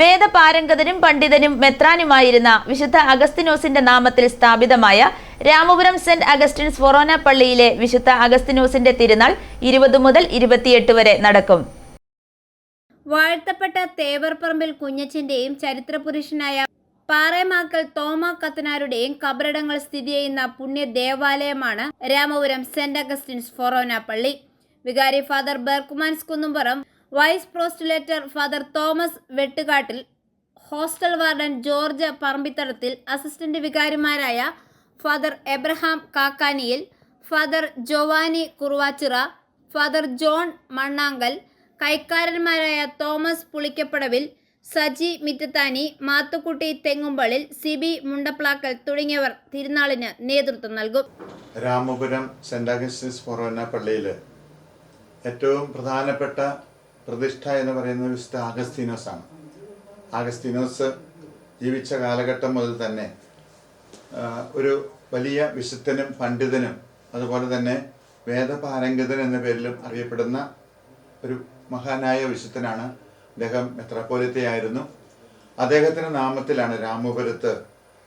വേദപാരംഗതനും പണ്ഡിതനും മെത്രാനുമായിരുന്ന വിശുദ്ധ അഗസ്തിനോസിന്റെ നാമത്തിൽ സ്ഥാപിതമായ രാമപുരം സെന്റ് അഗസ്റ്റിൻസ് ഫൊറോന പള്ളിയിലെ വിശുദ്ധ അഗസ്തിനോസിന്റെ തിരുനാൾ ഇരുപത് മുതൽ ഇരുപത്തിയെട്ട് വരെ നടക്കും. വാഴ്ത്തപ്പെട്ട തേവർപ്പറമ്പിൽ കുഞ്ഞച്ചന്റെയും ചരിത്രപുരുഷനായ പാറേമാക്കൽ തോമ കത്തനാരുടെയും കബറിടങ്ങൾ സ്ഥിതി ചെയ്യുന്ന പുണ്യ ദേവാലയമാണ് രാമപുരം സെന്റ് അഗസ്റ്റിൻസ് ഫൊറോന പള്ളി. വികാരി father Berchmans Kunnumpuram vice postulator father Thomas Vettukattil hostel warden George Parambithadathil assistant വികാരിമാരായ father Abraham Kakkaniyil father Giovanni Kuruvachira father John Mannankal കൈക്കാരന്മാരായ Thomas Pulikkapadavil Saji Mittathani Mathukutty Thengumpallil Sibi Mundaplackal തുടങ്ങിയവർ തിരുനാളിന് നേതൃത്വം നൽകും. രാമപുരം സെന്റ് അഗസ്റ്റിൻസ് ഫൊറോന പള്ളിയിൽ ഏറ്റവും പ്രധാനപ്പെട്ട പ്രതിഷ്ഠ എന്ന് പറയുന്നത് വിശുദ്ധ ആഗസ്തീനോസ് ആണ് ആഗസ്തീനോസ് ജീവിച്ച കാലഘട്ടം മുതൽ തന്നെ ഒരു വലിയ വിശുദ്ധനും പണ്ഡിതനും അതുപോലെ തന്നെ വേദപാരംഗതൻ എന്ന പേരിലും അറിയപ്പെടുന്ന ഒരു മഹാനായ വിശുദ്ധനാണ് അദ്ദേഹം മെത്രാപ്പോലിത്തയായിരുന്നു അദ്ദേഹത്തിന്റെ നാമത്തിലാണ് രാമപുരത്ത്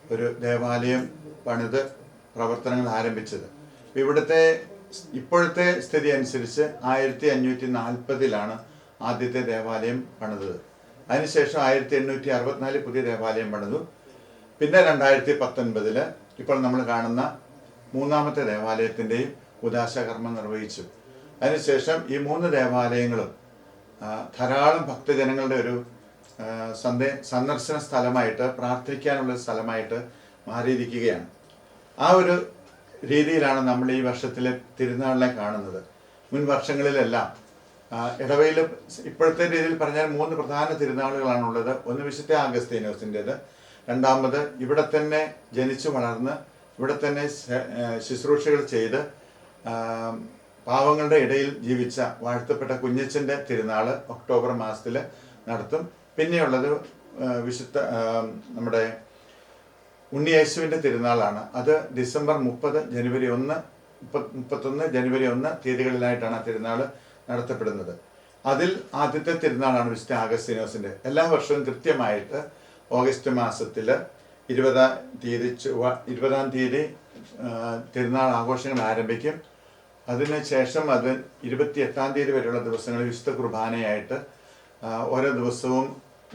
ഒരു ദേവാലയം പണിത് പ്രവർത്തനങ്ങൾ ആരംഭിച്ചത്. ഇവിടുത്തെ ഇപ്പോഴത്തെ സ്ഥിതി അനുസരിച്ച് ആയിരത്തി അഞ്ഞൂറ്റി നാൽപ്പതിലാണ് ആദ്യത്തെ ദേവാലയം പണിതത്. അതിനുശേഷം ആയിരത്തി എണ്ണൂറ്റി അറുപത്തിനാല് പുതിയ ദേവാലയം പണിതു. പിന്നെ രണ്ടായിരത്തി പത്തൊൻപതിൽ ഇപ്പോൾ നമ്മൾ കാണുന്ന മൂന്നാമത്തെ ദേവാലയത്തിന്റെയും ഉദാശകർമ്മം നിർവഹിച്ചു. അതിനുശേഷം ഈ മൂന്ന് ദേവാലയങ്ങളും ധാരാളം ഭക്തജനങ്ങളുടെ ഒരു സന്ദേ സന്ദർശന സ്ഥലമായിട്ട് പ്രാർത്ഥിക്കാനുള്ള സ്ഥലമായിട്ട് മാറിയിരിക്കുകയാണ്. ആ ഒരു രീതിയിലാണ് നമ്മൾ ഈ വർഷത്തിലെ തിരുനാളിനെ കാണുന്നത്. മുൻ വർഷങ്ങളിലെല്ലാം ആ, ഇടവയിൽ ഇപ്പോഴത്തെ രീതിയിൽ പറഞ്ഞാൽ മൂന്ന് പ്രധാന തിരുനാളുകളാണുള്ളത്. ഒന്ന് വിശുദ്ധ ആഗസ്തീനോസിന്റെത് രണ്ടാമത് ഇവിടെ തന്നെ ജനിച്ചു വളർന്ന് ഇവിടെ തന്നെ ശുശ്രൂഷകൾ ചെയ്ത് പാവങ്ങളുടെ ഇടയിൽ ജീവിച്ച വാഴ്ത്തപ്പെട്ട കുഞ്ഞച്ചന്റെ തിരുനാൾ ഒക്ടോബർ മാസത്തിൽ നടത്തും. പിന്നെയുള്ളത് വിശുദ്ധ നമ്മുടെ ഉണ്ണിയേശുവിന്റെ തിരുനാളാണ്. അത് ഡിസംബർ മുപ്പത് ജനുവരി ഒന്ന് മുപ്പത് മുപ്പത്തൊന്ന് ജനുവരി ഒന്ന് തീയതികളിലായിട്ടാണ് ആ തിരുനാൾ നടത്തപ്പെടുന്നത്. അതിൽ ആദ്യത്തെ തിരുനാളാണ് വിശുദ്ധ ആഗസ്തീനോസിന്റെ എല്ലാ വർഷവും കൃത്യമായിട്ട് ഓഗസ്റ്റ് മാസത്തിൽ ഇരുപതാം തീയതി ചൊവ്വ ഇരുപതാം തീയതി തിരുനാൾ ആഘോഷങ്ങൾ ആരംഭിക്കും. അതിന് ശേഷം അത് ഇരുപത്തി എട്ടാം തീയതി വരെയുള്ള ദിവസങ്ങളിൽ വിശുദ്ധ കുർബാനയായിട്ട് ഓരോ ദിവസവും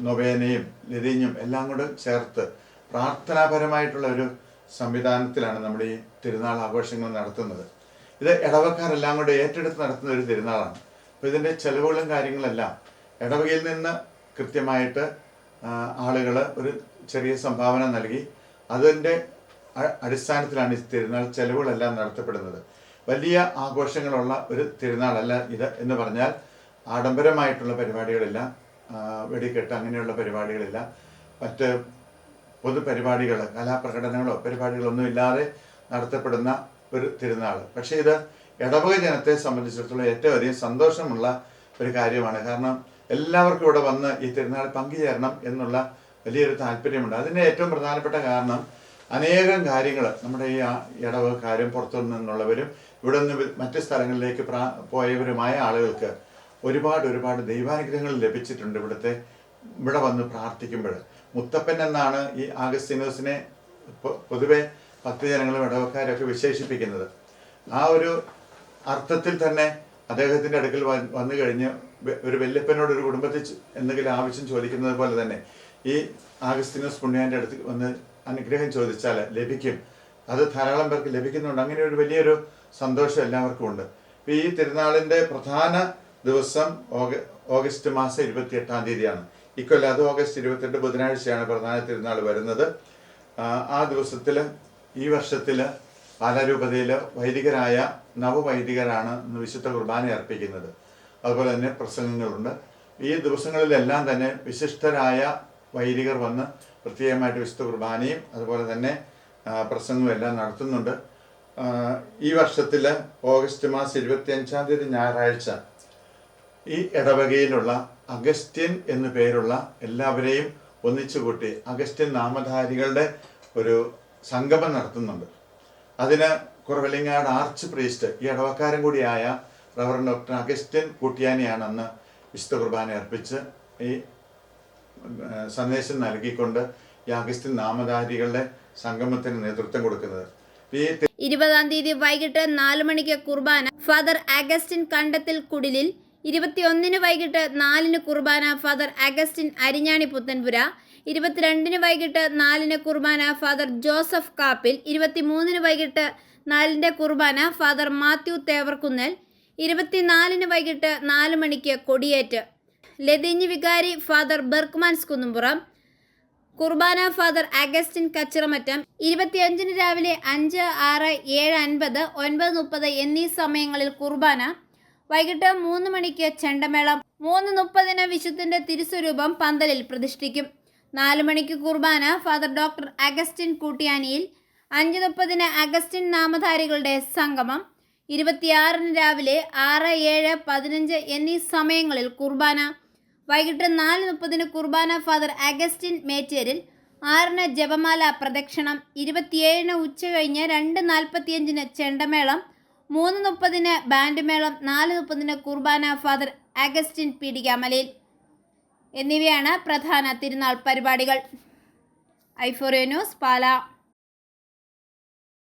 നൊവേനയും ലതിഞ്ഞും എല്ലാം കൂടെ ചേർത്ത് പ്രാർത്ഥനാപരമായിട്ടുള്ള ഒരു സംവിധാനത്തിലാണ് നമ്മൾ ഈ തിരുനാൾ ആഘോഷങ്ങൾ നടത്തുന്നത്. ഇത് ഇടവക്കാരെല്ലാം കൂടെ ഏറ്റെടുത്ത് നടത്തുന്ന ഒരു തിരുനാളാണ്. അപ്പോൾ ഇതിന്റെ ചെലവുകളും കാര്യങ്ങളെല്ലാം ഇടവകയിൽ നിന്ന് കൃത്യമായിട്ട് ആളുകൾ ഒരു ചെറിയ സംഭാവന നൽകി. അതിന്റെ അടിസ്ഥാനത്തിലാണ് ഈ തിരുനാൾ ചെലവുകളെല്ലാം നടത്തപ്പെടുന്നത്. വലിയ ആഘോഷങ്ങളുള്ള ഒരു തിരുനാളല്ല ഇത് എന്ന് പറഞ്ഞാൽ ആഡംബരമായിട്ടുള്ള പരിപാടികളില്ല. വെടിക്കെട്ട് അങ്ങനെയുള്ള പരിപാടികളില്ല. മറ്റ് പൊതുപരിപാടികൾ കലാപ്രകടനങ്ങളോ പരിപാടികളോ ഒന്നും ഇല്ലാതെ നടത്തപ്പെടുന്ന ഒരു തിരുനാൾ പക്ഷേ ഇത് ഇടവക ജനത്തെ സംബന്ധിച്ചിടത്തോളം ഏറ്റവും അധികം സന്തോഷമുള്ള ഒരു കാര്യമാണ്. കാരണം എല്ലാവർക്കും ഇവിടെ വന്ന് ഈ തിരുനാൾ പങ്കുചേരണം എന്നുള്ള വലിയൊരു താല്പര്യമുണ്ട്. അതിന്റെ ഏറ്റവും പ്രധാനപ്പെട്ട കാരണം അനേകം കാര്യങ്ങൾ നമ്മുടെ ഈ ഇടവകക്കാരും പുറത്തു നിന്നുള്ളവരും ഇവിടെ നിന്ന് മറ്റ് സ്ഥലങ്ങളിലേക്ക് പോയവരുമായ ആളുകൾക്ക് ഒരുപാട് ഒരുപാട് ദൈവാനുഗ്രഹങ്ങൾ ലഭിച്ചിട്ടുണ്ട് ഇവിടുത്തെ ഇവിടെ വന്ന് പ്രാർത്ഥിക്കുമ്പോൾ. മുത്തപ്പൻ എന്നാണ് ഈ ആഗസ്തീനോസിനെ പൊ- പൊതുവെ ഭക്തജനങ്ങളും ഇടവക്കാരൊക്കെ വിശേഷിപ്പിക്കുന്നത്. ആ ഒരു അർത്ഥത്തിൽ തന്നെ അദ്ദേഹത്തിന്റെ അടുക്കൽ വന്നു കഴിഞ്ഞ് ഒരു വല്യപ്പനോട് ഒരു കുടുംബത്തിൽ എന്തെങ്കിലും ആവശ്യം ചോദിക്കുന്നത് പോലെ തന്നെ ഈ ആഗസ്തീനോസ് പുണ്യാന്റെ അടുത്ത് വന്ന് അനുഗ്രഹം ചോദിച്ചാൽ ലഭിക്കും. അത് ധാരാളം പേർക്ക് ലഭിക്കുന്നുണ്ട്. അങ്ങനെ ഒരു വലിയൊരു സന്തോഷം എല്ലാവർക്കും ഉണ്ട്. ഈ തിരുനാളിന്റെ പ്രധാന ദിവസം ഓഗസ്റ്റ് മാസം ഇരുപത്തി എട്ടാം തീയതിയാണ്. ഇക്കൊല്ലം അത് ഓഗസ്റ്റ് ഇരുപത്തെട്ട് ബുധനാഴ്ചയാണ് പ്രധാന തിരുനാൾ വരുന്നത്. ആ ദിവസത്തിൽ ഈ വർഷത്തിൽ പാലാരൂപതയിൽ വൈദികരായ നവവൈദികരാണ് ഇന്ന് വിശുദ്ധ കുർബാന അർപ്പിക്കുന്നത്. അതുപോലെ തന്നെ പ്രസംഗങ്ങളുണ്ട്. ഈ ദിവസങ്ങളിലെല്ലാം തന്നെ വിശിഷ്ടരായ വൈദികർ വന്ന് പ്രത്യേകമായിട്ട് വിശുദ്ധ കുർബാനയും അതുപോലെ തന്നെ പ്രസംഗവും എല്ലാം നടത്തുന്നുണ്ട്. ഈ വർഷത്തിൽ ഓഗസ്റ്റ് മാസം ഇരുപത്തി അഞ്ചാം തീയതി ഞായറാഴ്ച ഈ ഇടവകയിലുള്ള അഗസ്റ്റ്യൻ എന്നു പേരുള്ള എല്ലാവരെയും ഒന്നിച്ചു കൂട്ടി അഗസ്ത്യൻ നാമധാരികളുടെ ഒരു സംഗമം നടത്തുന്നുണ്ട്. അതിന് കുറവിലങ്ങാട് ആർച്ച് പ്രീസ്റ്റ് ഈ ഇടവക്കാരൻ കൂടിയായ റവറൻ ഡോക്ടർ അഗസ്റ്റ്യൻ കൂട്ടിയാനിയാണ് അന്ന് വിശുദ്ധ കുർബാന അർപ്പിച്ച് ഈ സന്ദേശം നൽകിക്കൊണ്ട് ഈ അഗസ്റ്റ്യൻ നാമധാരികളുടെ സംഗമത്തിന് നേതൃത്വം കൊടുക്കുന്നത്. ഇരുപതാം തീയതി വൈകിട്ട് നാല് മണിക്ക് കുർബാന ഫാദർ അഗസ്റ്റിൻ കണ്ടത്തിൽ കുടിലിൽ ഇരുപത്തിയൊന്നിന് വൈകിട്ട് നാലിന് കുർബാന ഫാദർ അഗസ്റ്റിൻ അരിഞ്ഞാണി പുത്തൻപുര ഇരുപത്തിരണ്ടിന് വൈകിട്ട് നാലിന് കുർബാന ഫാദർ ജോസഫ് കാപ്പിൽ ഇരുപത്തിമൂന്നിന് വൈകിട്ട് നാലിന്റെ കുർബാന ഫാദർ മാത്യു തേവർക്കുന്നൽ ഇരുപത്തിനാലിന് വൈകിട്ട് നാല് മണിക്ക് കൊടിയേറ്റ്. ലതിഞ്ഞ് വികാരി ഫാദർ ബെർക്ക്മാൻസ് കുന്നുംപുറം കുർബാന ഫാദർ അഗസ്റ്റിൻ കച്ചിറമറ്റം ഇരുപത്തിയഞ്ചിന് രാവിലെ അഞ്ച് ആറ് ഏഴ് അൻപത് ഒൻപത് മുപ്പത് എന്നീ സമയങ്ങളിൽ കുർബാന വൈകിട്ട് മൂന്ന് മണിക്ക് ചെണ്ടമേളം മൂന്ന് മുപ്പതിന് വിശുദ്ധന്റെ തിരുസ്വരൂപം പന്തലിൽ പ്രതിഷ്ഠിക്കും. നാല് മണിക്ക് കുർബാന. ഫാദർ ഡോക്ടർ അഗസ്റ്റിൻ കൂട്ടിയാനിയിൽ അഞ്ച് മുപ്പതിന് അഗസ്റ്റിൻ നാമധാരികളുടെ സംഗമം. ഇരുപത്തിയാറിന് രാവിലെ ആറ് ഏഴ് പതിനഞ്ച് എന്നീ സമയങ്ങളിൽ കുർബാന. വൈകിട്ട് നാല് മുപ്പതിന് കുർബാന ഫാദർ അഗസ്റ്റിൻ മേച്ചേരിൽ ആറിന് ജപമാല പ്രദക്ഷിണം. ഇരുപത്തിയേഴിന് ഉച്ച കഴിഞ്ഞ് രണ്ട് നാൽപ്പത്തിയഞ്ചിന് ചെണ്ടമേളം. മൂന്ന് മുപ്പതിന് ബാൻഡ് മേളം. നാല് മുപ്പതിന് കുർബാന ഫാദർ അഗസ്റ്റിൻ പീഡികാമലയിൽ എന്നിവയാണ് പ്രധാന തിരുനാൾ പരിപാടികൾ. ഐഫോറിയോ ന്യൂസ് പാല.